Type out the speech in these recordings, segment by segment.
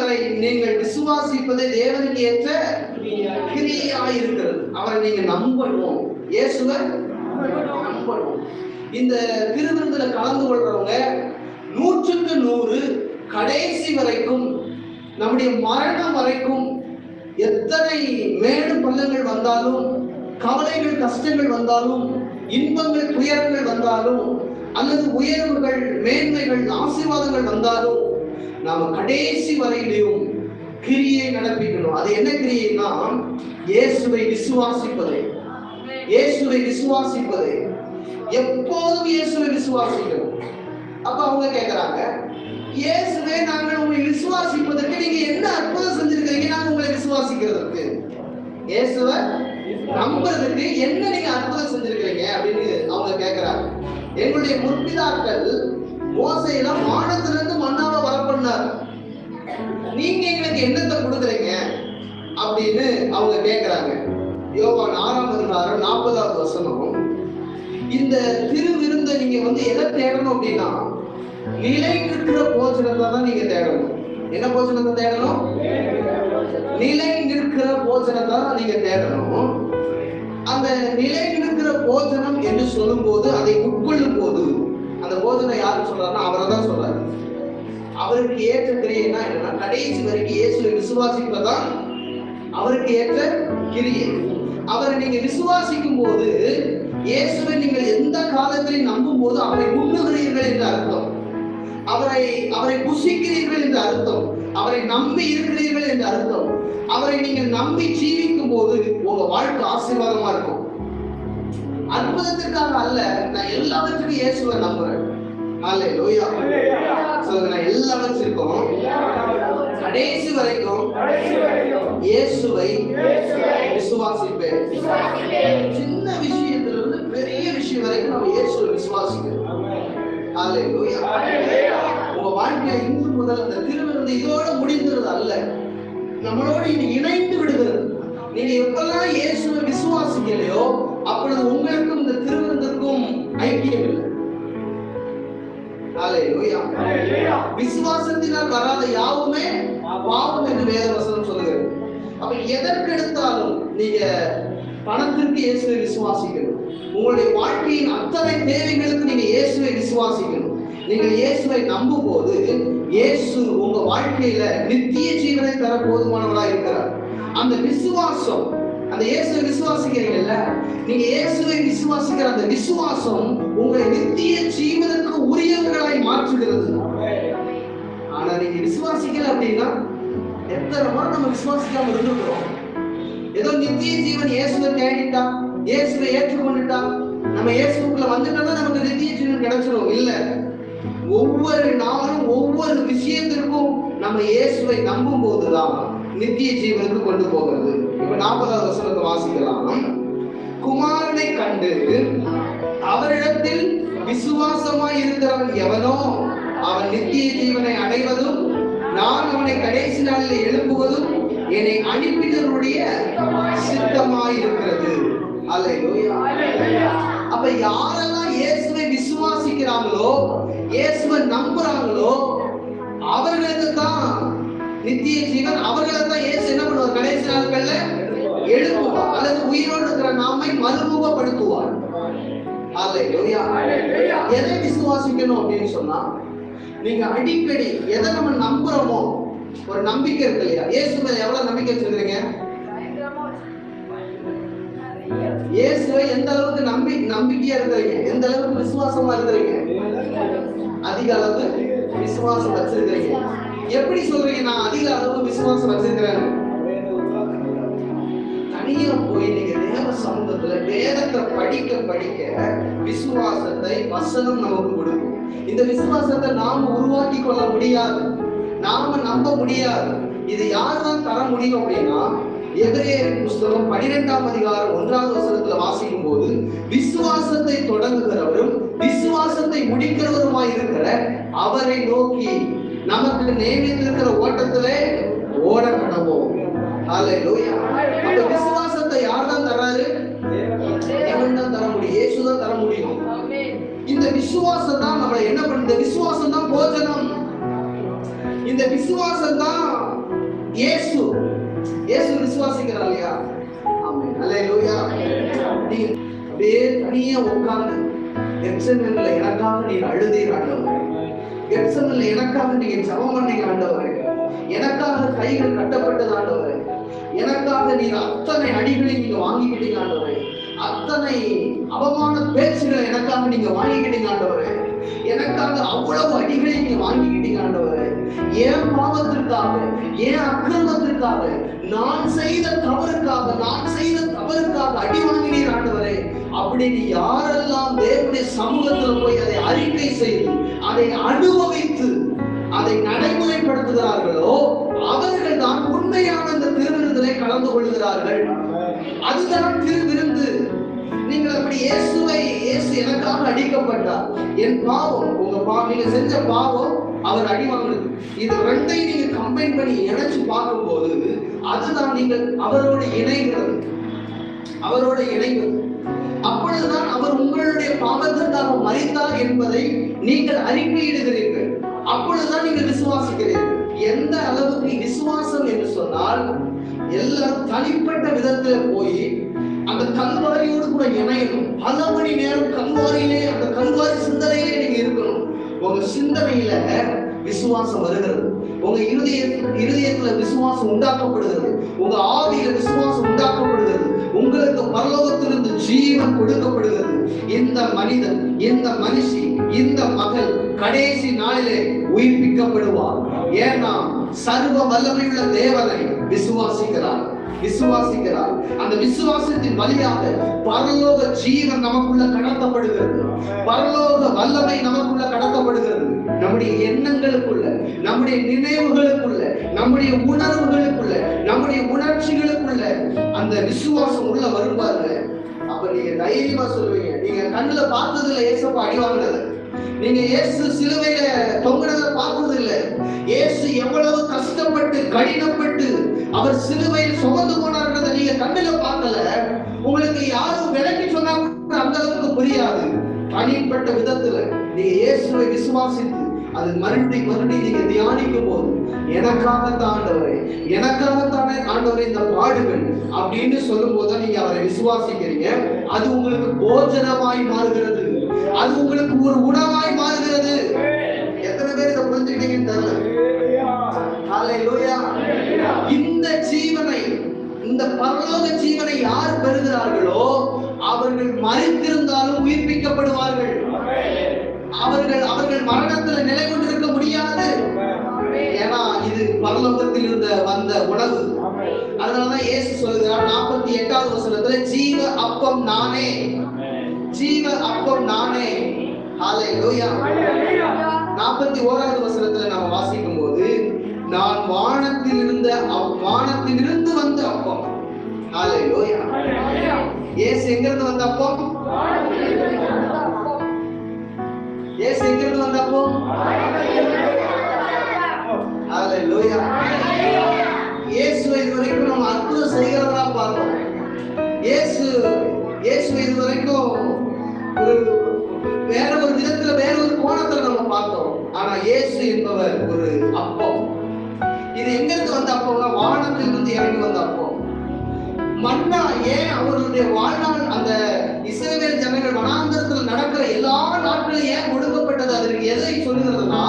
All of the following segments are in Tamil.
ஆண்டவரை நீங்கள் விசுவாசிப்பது தேவனுக்கு ஏற்ற கிரியா இருக்கிறது. அவரை நீங்க நம்பணும் இயேசுவை நம்பணும் இந்த திருவிருந்துல கலந்து கொள்றவங்க நூற்றுக்கு நூறு கடைசி வரைக்கும் நம்முடைய மரணம் வரைக்கும் எத்தனை மேடு பள்ளங்கள் வந்தாலும் கவலைகள் கஷ்டங்கள் வந்தாலும் இன்பங்கள் துயரங்கள் வந்தாலும் அல்லது உயர்வுகள் மேன்மைகள் ஆசீர்வாதங்கள் வந்தாலும் நாம கடைசி வரையிலையும் கிரியை நடப்பிக்கணும். அது என்ன கிரியைனா இயேசுவை விசுவாசிப்பது. இயேசுவை விசுவாசிப்பது. எப்போதும் இயேசுவை விசுவாசிக்கணும். அப்ப அவங்க கேக்குறாங்க இயேசுவே நாங்கள் உங்களை விசுவாசிப்பதற்கு நீங்க என்ன அற்புதம் செஞ்சிருக்கீங்க நாங்க உங்களை விசுவாசிக்கிறதுக்கு இயேசுவ நம்புறதுக்கு என்ன நீங்க அற்புதம் செஞ்சிருக்கீங்க அப்படின்னு அவங்க கேக்குறாங்க. எங்களுடைய முற்பிதாக்கள் மோசையெல்லாம் வானத்திலிருந்து மண் அப்படின்னு அவங்க கேட்கிறாங்க யோவான் ஆறாம் அதிகாரம் நாற்பதாவது வசனம். இந்த திருவிருந்தை நீங்க வந்து எதை தேடணும் அப்படின்னா நிலை நிற்கிற போஜனத்தை தான் நீங்க தேடணும். என்ன போஜனத்தை தேடணும்? நிலை நிற்கிற போஜனத்தை தான் நீங்க தேடணும். அந்த நிலை நிற்கிற போஜனம் என்று சொல்லும்போது அதை உட்கொள்ளும் போது அந்த போஜனம் யாருக்கு சொல்றாருன்னா அவரை தான் சொல்றாரு. அவருக்கு ஏற்ற கிரியைனா என்னன்னா கடைசி வரைக்கும் இயேசுவை விசுவாசிப்பதான் அவருக்கு ஏற்ற கிரியை. அவரை நீங்க விசுவாசிக்கும் போது இயேசுவை நீங்கள் எந்த காலத்திலையும் நம்பும் போது அவரை உண்ணுகிறீர்கள் என்று அர்த்தம். அவரை அவரை புசிக்கிறீர்கள் என்று அர்த்தம். அவரை நம்பி இருக்கிறீர்கள் என்று அர்த்தம். அவரை நீங்கள் நம்பி ஜீவிக்கும் போது உங்க வாழ்க்கை ஆசீர்வாதமா இருக்கும். அற்புதத்திற்காக அல்ல நான் எல்லாவற்றுக்கும் இயேசுவை நம்புறேன். அல்ல லோயா சொல்லுங்க நான் எல்லாவற்றிற்கும் கடைசி வரைக்கும் இயேசுவை விசுவாசிப்பேன். சின்ன விஷயத்துல இருந்து பெரிய விஷயம் வரைக்கும் நம்ம இயேசுவை விசுவாசிக்கிறோம். உங்க வாழ்க்கையில இன்று முதல் இந்த திருவிருந்து இதோட முடிந்தது அல்ல. நம்மளோட இது இணைந்து விடுகிறது. நீங்க எப்பெல்லாம் இயேசுவை விசுவாசிக்கலையோ அப்பொழுது உங்களுக்கும் இந்த திருவிருந்துக்கும் ஐக்கியம் இல்லை. விசுவாசத்தினால் வராத யாவுமே பாவம் என்று வேத வசனம் சொல்லுகிறது. அப்ப எதற்கெடுத்தாலும் நீங்க பணத்திற்கு இயேசுவை விசுவாசிக்கணும். உங்களுடைய வாழ்க்கையின் அத்தனை தேவைகளுக்கு நீங்க இயேசுவை விசுவாசிக்கணும். நீங்கள் இயேசுவை நம்பும் போது இயேசு உங்க வாழ்க்கையில நித்திய ஜீவனை தர போதுமானவரா இருக்கிறார். அந்த விசுவாசம் அந்த இயேசுவை விசுவாசிக்கிறீங்கல்ல நீங்க இயேசுவை விசுவாசிக்கிற அந்த விசுவாசம் உங்களை நித்திய ஜீவனுக்கு மாற்றுகிறது ஆனா நீங்க விசுவாசிக்கல அப்படின்னா எத்தனை முறை நம்ம விசுவாசிக்காம இருந்திருக்கிறோம் ஏதோ நித்திய ஜீவன் இயேசுவை தேடிட்டா இயேசுவை ஏற்றுக்கொண்டுட்டா நம்ம இயேசுக்குள்ள வந்துட்டோம்னா நமக்கு நித்திய ஜீவன் கிடைச்சிடும் இல்ல. ஒவ்வொரு நாளும் ஒவ்வொரு விஷயத்திற்கும் நம்ம இயேசுவை நம்பும் போதுதான் நித்திய ஜீவனுக்கு கொண்டு போகிறது. இப்ப நாற்பதாவது வசனத்தை வாசிக்கலாம். குமாரனை கண்டு அவரிடத்தில் விசுவாசமாய் இருக்கிறவன் எவனோ அவன் நித்திய ஜீவனை அடைவதும் நான் அவனை கடைசி நாளில் எழுப்புவதும் என்னை அனுப்பினருடைய சித்தமாய் இருக்கிறது அப்ப யாரெல்லாம் இயேசுவை விசுவாசிக்கிறாங்களோ இயேசுவை நம்புறாங்களோ அவர்களுக்கு தான் நித்திய ஜீவன் அவர்களை தான் இயேசு என்ன பண்ணுவார்? கடைசி நாட்கள்ல எழுப்புவார். அல்லது உயிரோடு இருக்கிற நாமை மறுமுகப்படுத்துவார். எதை விசுவாசிக்கணும் அப்படின்னு சொன்னா நீங்க அடிக்கடி எதை நம்ம நம்புறோமோ ஒரு நம்பிக்கை இருக்கு இல்லையா? இயேசு மேல எவ்வளவு நம்பிக்கை வச்சிருக்கீங்க இயேசுவை எந்த அளவுக்கு நம்பி நம்பிக்கையா இருக்கிறீங்க? எந்த அளவுக்கு விசுவாசமா இருக்கிறீங்க? அதிக அளவு விசுவாசம் வச்சிருக்கிறீங்க. எப்படி சொல்றீங்க? நான் அதிக அளவு விசுவாசம் வச்சிருக்கிறேன். விசுவாசத்துல வேதத்தை படிக்க படிக்க விசுவாசத்தை வசனம் நமக்கு கொடுக்கும். இந்த விசுவாசத்தை நாம உருவாக்கி கொள்ள முடியாது. நாம நம்ப முடியாது. இது யார் தான் தர முடியும் அப்படின்னா எபிரேயரின் புஸ்தகம் பனிரெண்டாம் அதிகாரம் ஒன்றாவது வசனத்துல வாசிக்கும் போது விசுவாசத்தை தொடங்குகிறவரும் விசுவாசத்தை முடிக்கிறவருமாய் இருக்கிற அவரை நோக்கி நமக்கு நியமித்திருக்கிற ஓட்டத்திலே ஓட கடவோம் ஹalleluya விசுவாசம் தான் நம்மளை என்ன பண்ணுது? விசுவாசம் தான் போஜனம். இந்த விசுவாசம் தான் இயேசு. இயேசு விசுவாசிக்கிறா இல்லையா? ஆமென். அல்லேலூயா நீங்க அப்படியே தனியா உட்கார்ந்து எக்ஸன்ல எனக்காக நீ அழுதீர் ஆண்டவர். எக்ஸன்ல எனக்காக நீங்க ஜெபம் பண்ணீங்க ஆண்டவர். எனக்காக கைகள் கட்டப்பட்டது ஆண்டவர். எனக்காக நீங்க அத்தனை அடிகளை நீங்க வாங்கிக்கிட்டீங்க ஆண்டவர். அத்தனை அவமான பேச்சுகளை எனக்காக நீங்க வாங்கிக்கிட்டீங்க ஆண்டவரே. எனக்காக அவ்வளவு அடிகளை நீங்க வாங்கிக்கிட்டீங்க ஆண்டவரே. என் பாவத்திற்காக என் அக்கிரமத்திற்காக நான் செய்த தவறுக்காக நான் செய்த தவறுக்காக அடி வாங்கினீர் ஆண்டவரே. அப்படின்னு யாரெல்லாம் தேவனுடைய சமூகத்துல போய் அதை அறிக்கை செய்து அதை அனுபவித்து அதை நடைமுறைப்படுத்துகிறார்களோ அவர்கள் தான் உண்மையான அந்த திருவிருந்திலே கலந்து கொள்கிறார்கள். அதுதான் திருவிருந்து. நீங்கள் அப்படி இயேசுவை இயேசு எனக்காக அடிக்கப்பட்டார். என் பாவம் உங்க பாவம் நீங்க செஞ்ச பாவம் அவர் அடி வாங்கினது இது ரெண்டையும் நீங்க கம்பைன் பண்ணி இணைச்சு பார்க்கும்போது அதுதான் நீங்கள் அவரோட இணைகிறது. அவரோட இணைவது. அப்பொழுதுதான் அவர் உங்களுடைய பாவத்திற்காக மறித்தார் என்பதை நீங்கள் அறிக்கையிடுகிறீர்கள். அப்பொழுதுதான் நீங்கள் விசுவாசிக்கிறீர்கள். எந்த அளவுக்கு விசுவாசம் என்று சொன்னால் எல்லாரும் தனிப்பட்ட விதத்துல போய் அந்த கல்வாரியோடு கூட இணையணும். பல மணி நேரம் கல்வாரியிலே அந்த கல்வாரி சிந்தனையிலே நீங்க இருக்கணும். உங்க சிந்தனையில விசுவாசம் வருகிறது. உங்க இருதய இருதயத்துல விசுவாசம் உண்டாக்கப்படுகிறது. உங்க ஆவியில விசுவாசம் உண்டாக்கப்படுகிறது. உங்களுக்கு பரலோகத்திலிருந்து ஜீவன் கொடுக்கப்படுகிறது. இந்த மனிதன் இந்த மனுஷி இந்த மகள் கடைசி நாளிலே உயிர்ப்பிக்கப்படுவார். ஏன்னா சர்வ வல்லமையுள்ள தேவனை விசுவாசிக்கிறார். விசுவாசிக்கிறார் அந்த விசுவாசத்தின் வழியாக பரலோக ஜீவன் நமக்குள்ள கடத்தப்படுகிறது. பரலோக வல்லமை நமக்குள்ள கடத்தப்படுகிறது. நம்முடைய எண்ணங்களுக்குள்ள நம்முடைய நினைவுகளுக்குள்ள நம்முடைய உணர்வுகளுக்குள்ள நம்முடைய உணர்ச்சிகளுக்குள்ள அந்த விசுவாசம் உள்ள வருவாருங்க அப்ப நீங்க தைரியமா சொல்லுவீங்க. நீங்க கண்ணுல பார்த்ததுல ஏசப்பா அடி வாங்கினது. நீங்க இயேசு சிலுவையில தொங்குனத பார்த்தது இல்ல இயேசு எவ்வளவு கஷ்டப்பட்டு கடினப்பட்டு அவர் சிலுவையில் சுமந்து போனார்ன்றதை நீங்க கண்ணுல பார்க்கல. உங்களுக்கு யாரும் விளக்கி சொன்னா அந்த அளவுக்கு புரியாது. தனிப்பட்ட விதத்துல நீங்க இயேசுவை விசுவாசித்து அது மறுபடி மறுபடி நீங்க தியானிக்கும் போது எனக்காகத்தான் ஆண்டவரே எனக்காகத்தானே ஆண்டவரே இந்த பாடுகள் அப்படின்னு சொல்லும் போது நீங்க அவரை விசுவாசிக்கிறீங்க. அது உங்களுக்கு போஜனமாய் மாறுகிறது. அது உங்களுக்கு ஒரு உணவாய் மாறுகிறது. எத்தனை பேர் இதை புரிஞ்சுக்கிட்டீங்கன்னு தெரியல? இந்த ஜீவனை இந்த பரலோக ஜீவனை யார் பெறுகிறார்களோ அவர்கள் மறித்திருந்தாலும் உயிர்ப்பிக்கப்படுவார்கள். அவர்கள் அவர்கள் மரணத்துல நிலை கொண்டிருக்க முடியாது. ஏன்னா இது பரலோகத்தில் இருந்த வந்த உணவு அதனாலதான் இயேசு சொல்லுகிறார் நாற்பத்தி எட்டாவது வசனத்துல ஜீவ அப்பம் நானே. ஜீவ அப்பம் நானே. நாற்பத்தி ஓராவது வசனத்துல நாம வாசிக்கும் போது நான் வானத்தில் இருந்த அப்- வானத்திலிருந்து வந்த அப்பம் இயேசு எங்க இருந்து வந்த அப்பம் இயேசு எங்க இருந்து வந்த அப்பம் இயேசுவை இதுவரைக்கும் நம்ம அற்புதம் செய்கிறதா பார்த்தோம் இயேசு இயேசுவை இதுவரைக்கும் ஒரு வேற ஒரு விதத்துல வேற ஒரு கோணத்துல நம்ம பார்த்தோம். ஆனா இயேசு என்பவர் ஒரு அப்பம் இது எங்க இருந்து வந்த அப்பம்னா வானத்திலிருந்து இறங்கி வந்த அப்போ மன்னா ஏன் அவருடைய வாழ்நாள் அந்த இஸ்ரேல் ஜனங்கள் வனாந்தரத்தில் நடக்கிற எல்லா நாட்களும் ஏன் ஒடுக்கப்பட்டது? அதற்கு எதை சொல்லுகிறதுனா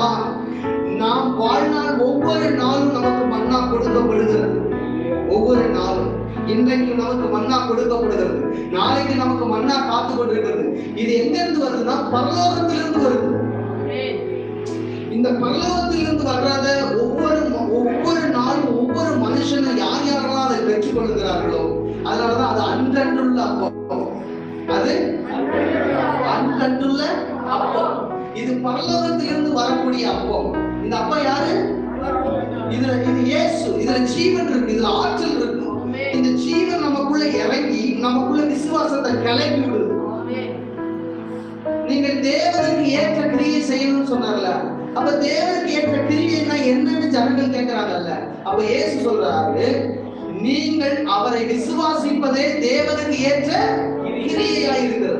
நாம் வாழ்நாள் ஒவ்வொரு நாளும் நமக்கு மன்னா கொடுக்கப்படுகிறது. ஒவ்வொரு நாளும். இன்றைக்கு நமக்கு மன்னா கொடுக்கப்படுகிறது. நாளைக்கு நமக்கு மன்னா காத்து கொண்டிருக்கிறது இது எங்க இருந்து வருதுன்னா பரலோகத்திலிருந்து வருது. இந்த பரலோகத்திலிருந்து வர்றத ஒவ்வொரு ஒவ்வொரு நாளும் ஒவ்வொரு மனுஷனும் யார் யாரெல்லாம் அதை பெற்றுக் கொள்கிறார்களோ அதனாலதான் அது அன்றன்றுள்ள அப்பம். அது அன்றன்றுள்ள அப்பம். இது பரலோகத்திலிருந்து வரக்கூடிய அப்பம். இந்த அப்பம் யாரு? இதுல இது இயேசு. இதுல ஜீவன் இருக்கு இதுல ஆற்றல் இருக்கு. இந்த ஜீவன் நமக்குள்ள இறங்கி நமக்குள்ள விசுவாசத்தை கிளப்பி விடுது. நீங்கள் தேவனுக்கு ஏற்ற கிரியை செய்யணும்னு சொன்னார்ல. அப்ப தேவனுக்கு ஏற்ற கிரியைனா என்னன்னு ஜனங்கள் கேட்கிறாங்கல்ல அப்ப இயேசு சொல்றாரு நீங்கள் அவரை விசுவாசிப்பதே தேவனுக்கு ஏற்ற கிரியையா இருக்கிறது